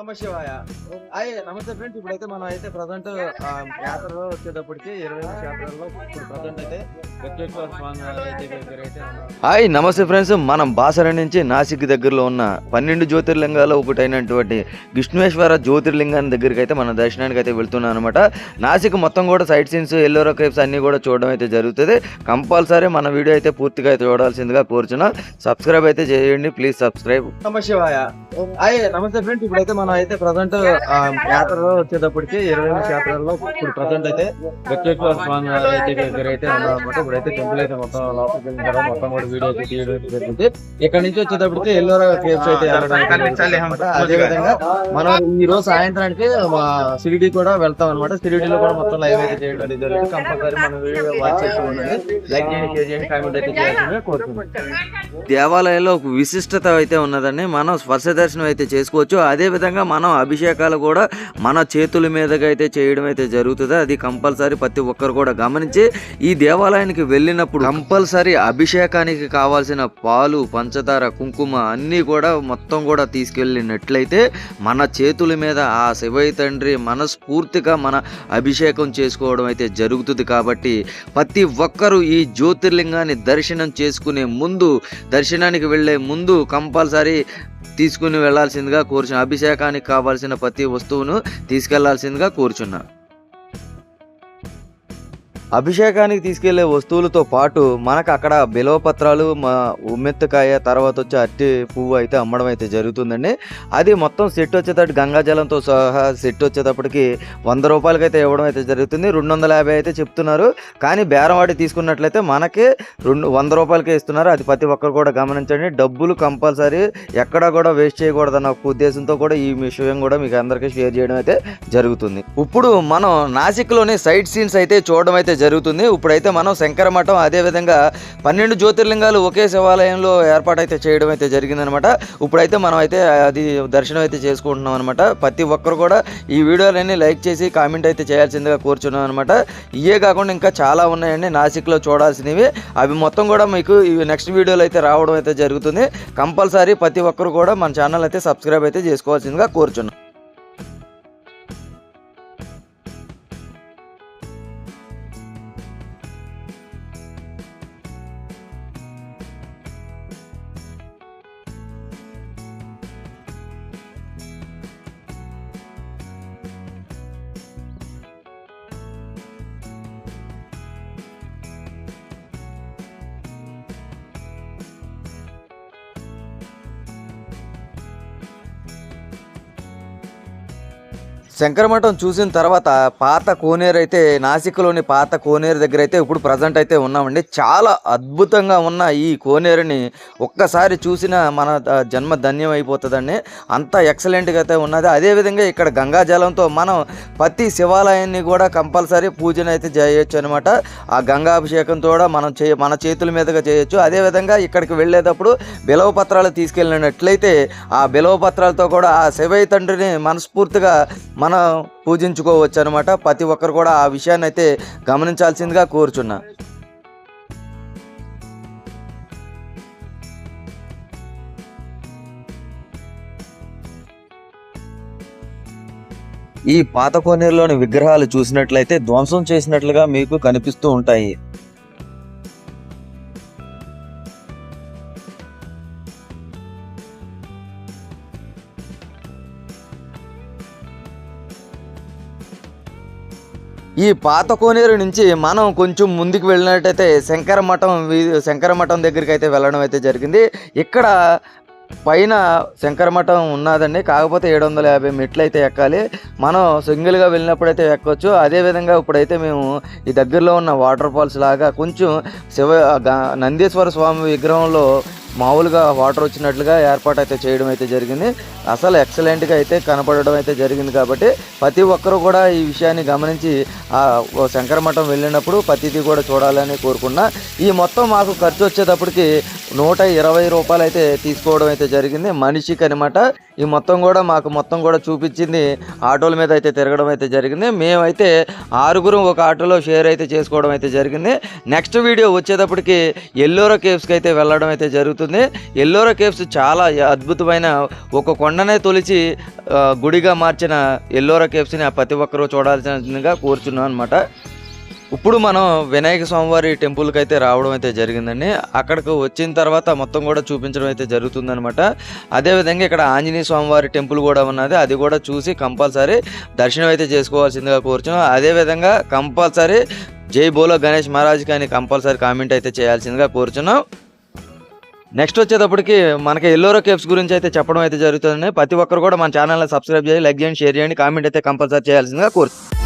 నమ శివాయ అయ్యే నమస్తే ఫ్రెండ్స్ ఇప్పుడైతే మనం అయితే ప్రజెంట్ యాత్రలో వచ్చేటప్పటికి ఇరవై యాత్రలో ఇప్పుడు ప్రజెంట్ అయితే వెంకటేశ్వర స్వామి వారి అయితే దగ్గర అయితే ఉన్నాం. హాయ్ నమస్తే ఫ్రెండ్స్. మనం బాసర నుంచి నాసిక్ దగ్గరలో ఉన్న పన్నెండు జ్యోతిర్లింగాల్లో ఒకటైనటువంటి విష్ణువేశ్వర జ్యోతిర్లింగాన్ని దగ్గరికి అయితే మన దర్శనానికి అయితే వెళ్తున్నాం అనమాట నాసిక్ మొత్తం కూడా సైట్ సీన్స్ ఎల్లోరో కేవ్స్ అన్ని కూడా చూడడం అయితే జరుగుతుంది. కంపల్సరీ మన వీడియో అయితే పూర్తిగా అయితే చూడాల్సిందిగా కోరుచున్నా. సబ్స్క్రైబ్ అయితే చేయండి. ప్లీజ్ సబ్స్క్రైబ్ నమ శివాయ అయ్యే నమస్తే ఫ్రెండ్స్ ఇప్పుడైతే మనం అయితే ప్రజెంట్ యాత్రలో వచ్చేటప్పటికి ఇరవై నిమిషం యాత్రల్లో ఇప్పుడు ప్రజెంట్ అయితే వెంకటేశ్వర స్వామి అయితే దగ్గర అయితే ఉన్నాం ఇప్పుడు ఇప్పుడైతే టెంపుల్ అయితే మొత్తం లోపలికి వెళ్ళిన తర్వాత మొత్తం కూడా వీడియో అయితే తీయడం జరిగింది. ఇక్కడ నుంచి వచ్చేటప్పటికి ఎల్లోరా కేవ్స్ అయితే వెళ్ళడానికి అదే విధంగా మనం ఈ రోజు సాయంత్రానికి మా సిరిడి కూడా వెళ్తాం అనమాట సిరిడిలో కూడా మొత్తం లైవ్ అయితే చేయడం జరుగుతుంది. కంపల్సరీ మన వీడియో వాచ్ చేస్తూ ఉండండి. లైక్ చేయండి షేర్ చేయండి కామెంట్ అయితే చేయాలని కోరుకుంటున్నాం. దేవాలయంలో ఒక విశిష్టత అయితే ఉన్నదని మనం స్పర్శ దర్శనం అయితే చేసుకోవచ్చు. అదే విధంగా మనం అభిషేకాలు కూడా మన చేతుల మీదగా అయితే చేయడం అయితే జరుగుతుంది. అది కంపల్సరీ ప్రతి ఒక్కరు కూడా గమనించి ఈ దేవాలయానికి వెళ్ళినప్పుడు కంపల్సరీ అభిషేకానికి కావాల్సిన పాలు పంచదార కుంకుమ అన్నీ కూడా మొత్తం కూడా తీసుకెళ్ళినట్లయితే మన చేతుల మీద ఆ శివయ్య తండ్రి మనస్ఫూర్తిగా మన అభిషేకం చేసుకోవడం అయితే జరుగుతుంది. కాబట్టి ప్రతి ఒక్కరూ ఈ జ్యోతిర్లింగాన్ని దర్శనం చేసుకునే ముందు దర్శనానికి వెళ్ళే ముందు కంపల్సరీ తీసుకుని వెళ్ళాల్సిందిగా కోరుచున్నా. అభిషేకానికి కావాల్సిన ప్రతి వస్తువును తీసుకెళ్ళాల్సిందిగా కోరుచున్నా. అభిషేకానికి తీసుకెళ్ళే వస్తువులతో పాటు మనకు అక్కడ బిలవపత్రాలు మా ఉమ్మెత్తకాయ తర్వాత వచ్చి అట్టి పువ్వు అయితే అమ్మడం అయితే జరుగుతుందండి. అది మొత్తం సెట్ వచ్చేటట్టు గంగాజలంతో సహా సెట్ వచ్చేటప్పటికి వంద రూపాయలకి అయితే ఇవ్వడం అయితే జరుగుతుంది. రెండు వందల యాభై అయితే చెప్తున్నారు. కానీ బేరవాడి తీసుకున్నట్లయితే మనకి రెండు వంద రూపాయలకే ఇస్తున్నారు. అది ప్రతి ఒక్కరు కూడా గమనించండి. డబ్బులు కంపల్సరీ ఎక్కడ కూడా వేస్ట్ చేయకూడదన్న ఒక ఉద్దేశంతో కూడా ఈ విషయం కూడా మీకు అందరికీ షేర్ చేయడం అయితే జరుగుతుంది. ఇప్పుడు మనం నాసిక్లోని సైట్ సీన్స్ అయితే చూడడం అయితే జరుగుతుంది. ఇప్పుడైతే మనం శంకర మఠం అదేవిధంగా పన్నెండు జ్యోతిర్లింగాలు ఒకే శివాలయంలో ఏర్పాటు అయితే చేయడం అయితే జరిగిందనమాట. ఇప్పుడైతే మనం అయితే అది దర్శనం అయితే చేసుకుంటున్నాం అనమాట. ప్రతి ఒక్కరు కూడా ఈ వీడియోలన్నీ లైక్ చేసి కామెంట్ అయితే చేయాల్సిందిగా కోరుచున్నాం అనమాట. ఇవే కాకుండా ఇంకా చాలా ఉన్నాయండి. నాసిక్లో చూడాల్సినవి. అవి మొత్తం కూడా మీకు ఇవి నెక్స్ట్ వీడియోలో అయితే రావడం అయితే జరుగుతుంది. కంపల్సరీ ప్రతి ఒక్కరు కూడా మన ఛానల్ అయితే సబ్స్క్రైబ్ అయితే చేసుకోవాల్సిందిగా కోరుచున్నాం. శంకరమఠం చూసిన తర్వాత పాత కోనేరు అయితే నాసిక్లోని పాత కోనేరు దగ్గర అయితే ఇప్పుడు ప్రజెంట్ అయితే ఉన్నామండి. చాలా అద్భుతంగా ఉన్న ఈ కోనేరుని ఒక్కసారి చూసిన మన జన్మ ధన్యం అయిపోతుందండి. అంత ఎక్సలెంట్గా అయితే ఉన్నది. అదేవిధంగా ఇక్కడ గంగా జలంతో మనం ప్రతి శివాలయాన్ని కూడా కంపల్సరీ పూజన అయితే చేయొచ్చు అనమాట ఆ గంగాభిషేకంతో కూడా మనం చే మన చేతుల మీదుగా చేయొచ్చు. అదేవిధంగా ఇక్కడికి వెళ్ళేటప్పుడు బిలవ పత్రాలు తీసుకెళ్ళినట్లయితే ఆ బిలవ పత్రాలతో కూడా ఆ శివయ్య తండ్రిని మనస్ఫూర్తిగా మన పూజించుకోవచ్చు అనమాట ప్రతి ఒక్కరు కూడా ఆ విషయాన్ని అయితే గమనించాల్సిందిగా కోరుచున్నా. ఈ పాత కోనేరులోని విగ్రహాలు చూసినట్లయితే ధ్వంసం చేసినట్లుగా మీకు కనిపిస్తూ ఉంటాయి. ఈ పాత కోనేరు నుంచి మనం కొంచెం ముందుకు వెళ్ళినట్టయితే శంకర మఠం శంకర మఠం దగ్గరికి అయితే వెళ్ళడం అయితే జరిగింది. ఇక్కడ పైన శంకర మఠం ఉన్నదండి. కాకపోతే ఏడు వందల యాభై మెట్లు అయితే ఎక్కాలి. మనం సింగిల్గా వెళ్ళినప్పుడు అయితే ఎక్కొచ్చు అదేవిధంగా ఇప్పుడైతే మేము ఈ దగ్గరలో ఉన్న వాటర్ ఫాల్స్ లాగా కొంచెం శివ నందీశ్వర స్వామి విగ్రహంలో మామూలుగా వాటర్ వచ్చినట్లుగా ఏర్పాటు అయితే చేయడం అయితే జరిగింది. అసలు ఎక్సలెంట్గా అయితే కనపడడం అయితే జరిగింది కాబట్టి ప్రతి ఒక్కరూ కూడా ఈ విషయాన్ని గమనించి శంకరమఠం శంకర మఠం వెళ్ళినప్పుడు ప్రతిదీ కూడా చూడాలని కోరుకున్నా. ఈ మొత్తం మాకు ఖర్చు వచ్చేటప్పటికి నూట ఇరవై రూపాయలు అయితే తీసుకోవడం అయితే జరిగింది. మనిషికి అనమాట ఈ మొత్తం కూడా మాకు మొత్తం కూడా చూపించింది. ఆటోల మీద అయితే తిరగడం అయితే జరిగింది. మేమైతే ఆరుగురు ఒక ఆటోలో షేర్ అయితే చేసుకోవడం అయితే జరిగింది. నెక్స్ట్ వీడియో వచ్చేటప్పటికి ఎల్లోరా కేవ్స్కి అయితే వెళ్ళడం అయితే జరుగుతుంది. ఎల్లోరా కేవ్స్ చాలా అద్భుతమైన ఒక కొండనే తొలిచి గుడిగా మార్చిన ఎల్లోరా కేవ్స్ని ప్రతి ఒక్కరూ చూడాల్సినగా కోరుచున్నాం అనమాట ఇప్పుడు మనం వినాయక స్వామివారి టెంపుల్కి అయితే రావడం అయితే జరిగిందండి. అక్కడికి వచ్చిన తర్వాత మొత్తం కూడా చూపించడం అయితే జరుగుతుందనమాట అదేవిధంగా ఇక్కడ ఆంజనేయ స్వామివారి టెంపుల్ కూడా ఉన్నది. అది కూడా చూసి కంపల్సరీ దర్శనం అయితే చేసుకోవాల్సిందిగా కోరుచున్నాం. అదేవిధంగా కంపల్సరీ జై బోలో గణేష్ మహారాజ్ కానీ కంపల్సరీ కామెంట్ అయితే చేయాల్సిందిగా కోరుచున్నాం. నెక్స్ట్ వచ్చేటప్పటికి మనకి ఎల్లోరో కేవ్స్ గురించి అయితే చెప్పడం అయితే జరుగుతుంది ప్రతి ఒక్కరు కూడా మన ఛానల్ని సబ్స్క్రైబ్ చేయాలి లైక్ చేయండి షేర్ చేయండి కామెంట్ అయితే కంపల్సరీ చేయాల్సిందిగా కోరుతున్నాం